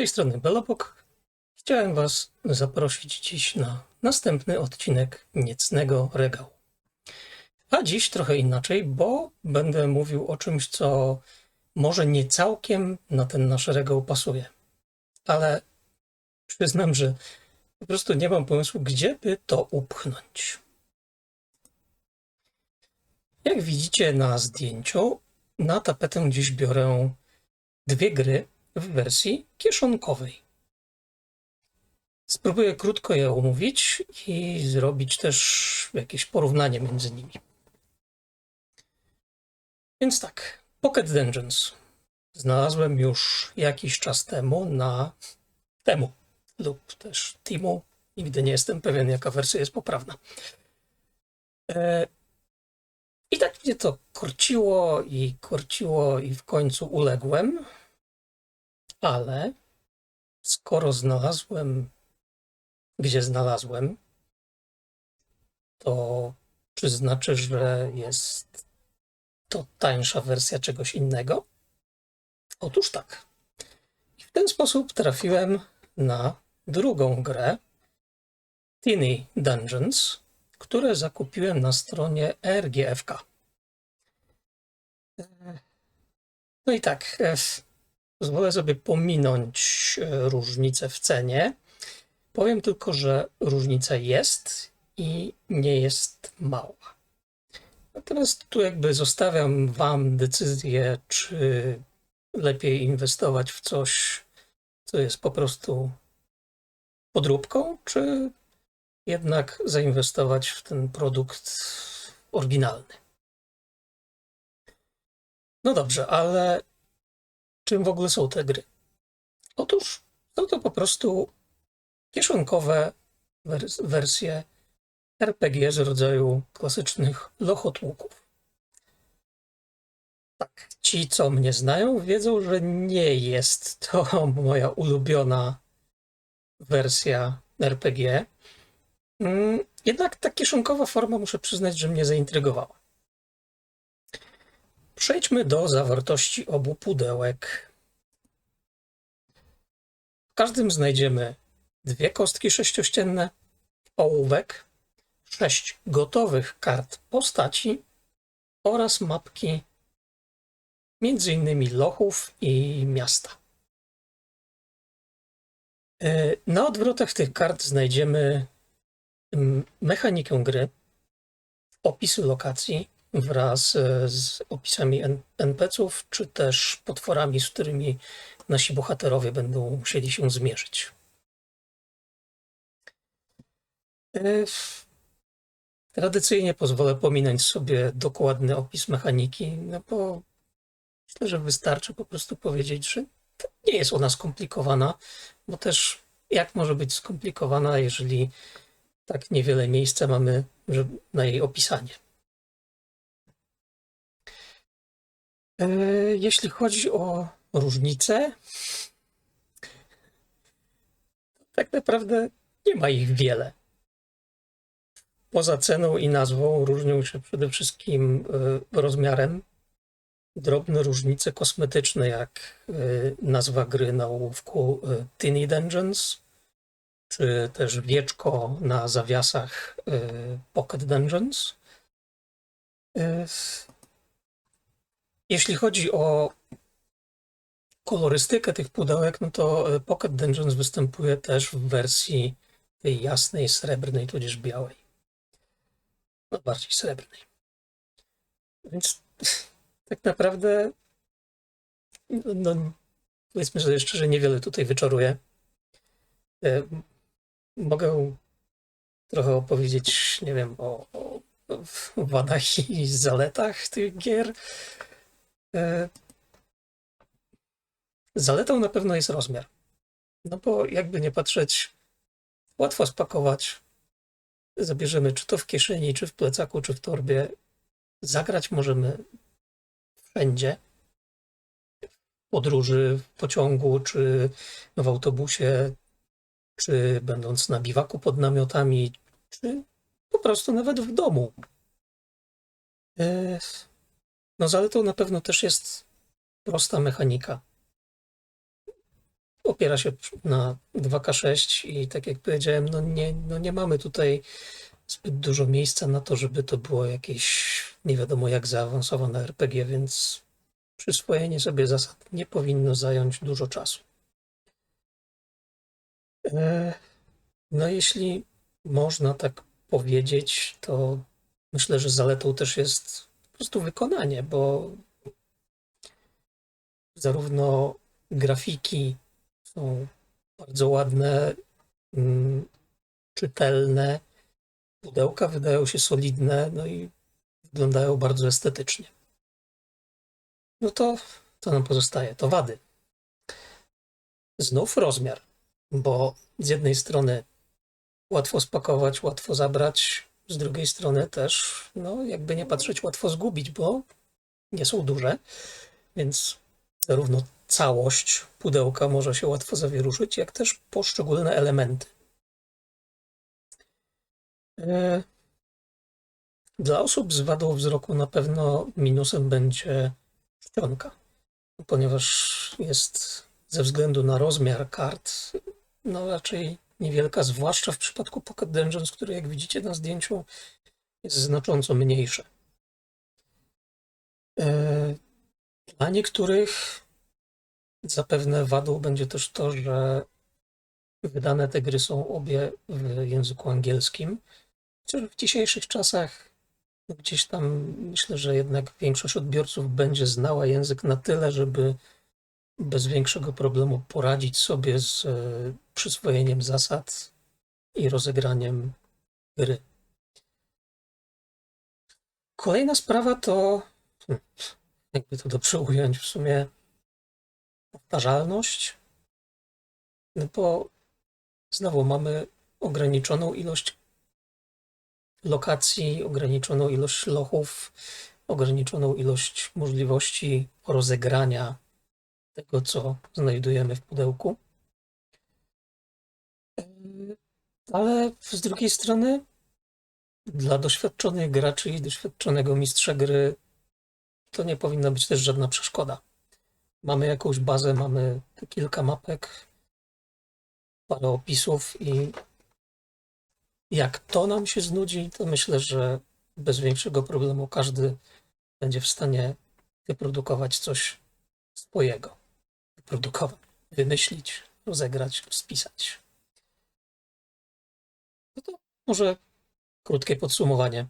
tej strony Belobok. Chciałem Was zaprosić dziś na następny odcinek Niecnego Regału. A dziś trochę inaczej, bo będę mówił o czymś, co może nie całkiem na ten nasz regał pasuje. Ale przyznam, że po prostu nie mam pomysłu, gdzie by to upchnąć. Jak widzicie na zdjęciu, na tapetę dziś biorę dwie gry w wersji kieszonkowej. Spróbuję krótko je omówić i zrobić też jakieś porównanie między nimi. Więc tak, Pocket Dungeons znalazłem już jakiś czas temu na temu lub też Timu. Nigdy nie jestem pewien, jaka wersja jest poprawna. E, I tak mnie to korciło i korciło i w końcu uległem. Ale skoro znalazłem, gdzie znalazłem, to czy znaczy, że jest to tańsza wersja czegoś innego? Otóż tak. I w ten sposób trafiłem na drugą grę, Tiny Dungeons, które zakupiłem na stronie RGFK. No i tak, e, Pozwolę sobie pominąć e, różnicę w cenie. Powiem tylko, że różnica jest i nie jest mała. Natomiast tu jakby zostawiam Wam decyzję, czy lepiej inwestować w coś, co jest po prostu podróbką, czy jednak zainwestować w ten produkt oryginalny. No dobrze, ale czym w ogóle są te gry? Otóż są to po prostu kieszonkowe wers- wersje RPG z rodzaju klasycznych lochotłuków. Tak, ci, co mnie znają, wiedzą, że nie jest to moja ulubiona wersja RPG. Mm, Jednak ta kieszonkowa forma, muszę przyznać, że mnie zaintrygowała. Przejdźmy do zawartości obu pudełek. Każdym znajdziemy dwie kostki sześciościenne, ołówek, sześć gotowych kart postaci oraz mapki innymi lochów i miasta. E, Na odwrotach tych kart znajdziemy mm, mechanikę gry, opisy lokacji wraz e, z opisami NPC-ów, czy też potworami, z którymi nasi bohaterowie będą musieli się zmierzyć. E, Tradycyjnie pozwolę pominąć sobie dokładny opis mechaniki, no bo myślę, że wystarczy po prostu powiedzieć, że nie jest ona skomplikowana, bo też jak może być skomplikowana, jeżeli tak niewiele miejsca mamy na jej opisanie. Jeśli chodzi o różnice, tak naprawdę nie ma ich wiele. Poza ceną i nazwą różnią się przede wszystkim e, rozmiarem. Drobne różnice kosmetyczne, jak e, nazwa gry na ołówku e, Tiny Dungeons, czy też wieczko na zawiasach e, Pocket Dungeons. Jeśli chodzi o kolorystykę tych pudełek, no to e, Pocket Dungeons występuje też w wersji tej jasnej, srebrnej, tudzież białej. No bardziej srebrnej. Więc tak naprawdę no, powiedzmy sobie szczerze, niewiele tutaj wyczaruję. E, Mogę trochę opowiedzieć, nie wiem, o, o wadach i zaletach tych gier. E, Zaletą na pewno jest rozmiar. No bo jakby nie patrzeć, łatwo spakować. Zabierzemy czy to w kieszeni, czy w plecaku, czy w torbie. Zagrać możemy wszędzie. W podróży, w pociągu, czy w autobusie, czy będąc na biwaku pod namiotami, czy po prostu nawet w domu. E, No zaletą na pewno też jest prosta mechanika. opiera się na 2K6 i tak jak powiedziałem, no nie, no nie mamy tutaj zbyt dużo miejsca na to, żeby to było jakieś nie wiadomo jak zaawansowane RPG, więc przyswojenie sobie zasad nie powinno zająć dużo czasu. E, No jeśli można tak powiedzieć, to myślę, że zaletą też jest prostu wykonanie, bo zarówno grafiki są bardzo ładne, mm, czytelne, pudełka wydają się solidne, no i wyglądają bardzo estetycznie. No to co nam pozostaje? To wady. Znów rozmiar, bo z jednej strony łatwo spakować, łatwo zabrać, z drugiej strony też, no jakby nie patrzeć, łatwo zgubić, bo nie są duże, więc zarówno całość pudełka może się łatwo zawieruszyć, jak też poszczególne elementy. E, Dla osób z wadą wzroku na pewno minusem będzie czcionka, ponieważ jest ze względu na rozmiar kart no raczej niewielka, zwłaszcza w przypadku Pocket Dungeons, które jak widzicie na zdjęciu jest znacząco mniejsze. E, Dla niektórych zapewne wadą będzie też to, że wydane te gry są obie w języku angielskim. Chociaż w dzisiejszych czasach gdzieś tam myślę, że jednak większość odbiorców będzie znała język na tyle, żeby bez większego problemu poradzić sobie z e, przyswojeniem zasad i rozegraniem gry. Kolejna sprawa to, hmm, jakby to dobrze ująć, w sumie powtarzalność, no bo znowu mamy ograniczoną ilość lokacji, ograniczoną ilość lochów, ograniczoną ilość możliwości rozegrania tego, co znajdujemy w pudełku. Yy, Ale z drugiej strony, dla doświadczonych graczy i doświadczonego mistrza gry, to nie powinna być też żadna przeszkoda. Mamy jakąś bazę, mamy kilka mapek, parę opisów i jak to nam się znudzi, to myślę, że bez większego problemu każdy będzie w stanie wyprodukować coś swojego. Wyprodukować, wymyślić, rozegrać, spisać. No to może krótkie podsumowanie.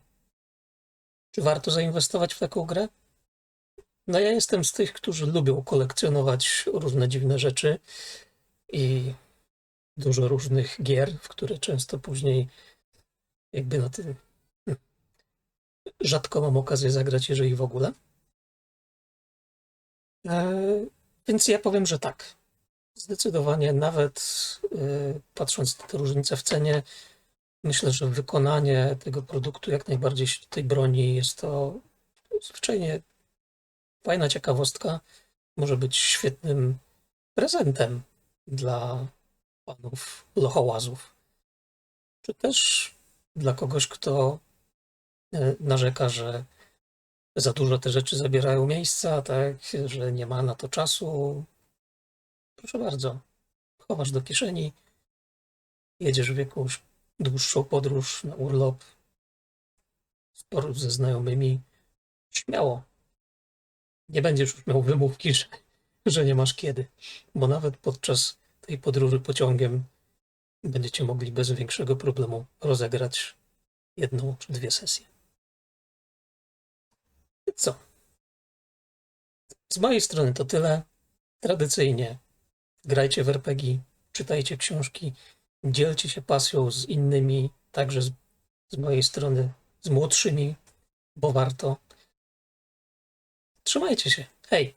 Czy warto zainwestować w taką grę? No ja jestem z tych, którzy lubią kolekcjonować różne dziwne rzeczy i dużo różnych gier, w które często później jakby na tym rzadko mam okazję zagrać, jeżeli w ogóle. Więc ja powiem, że tak. Zdecydowanie nawet e, patrząc na te różnice w cenie, myślę, że wykonanie tego produktu jak najbardziej tutaj broni. Jest to zwyczajnie fajna ciekawostka. Może być świetnym prezentem dla panów lochołazów. Czy też dla kogoś, kto e, narzeka, że za dużo te rzeczy zabierają miejsca, tak, że nie ma na to czasu. Proszę bardzo, chowasz do kieszeni, jedziesz w jakąś dłuższą podróż na urlop, sporo ze znajomymi, śmiało. Nie będziesz już miał wymówki, że, że nie masz kiedy, bo nawet podczas tej podróży pociągiem będziecie mogli bez większego problemu rozegrać jedną czy dwie sesje. Co? Z mojej strony to tyle. Tradycyjnie grajcie w RPG, czytajcie książki, dzielcie się pasją z innymi, także z, z mojej strony z młodszymi, bo warto. Trzymajcie się. Hej!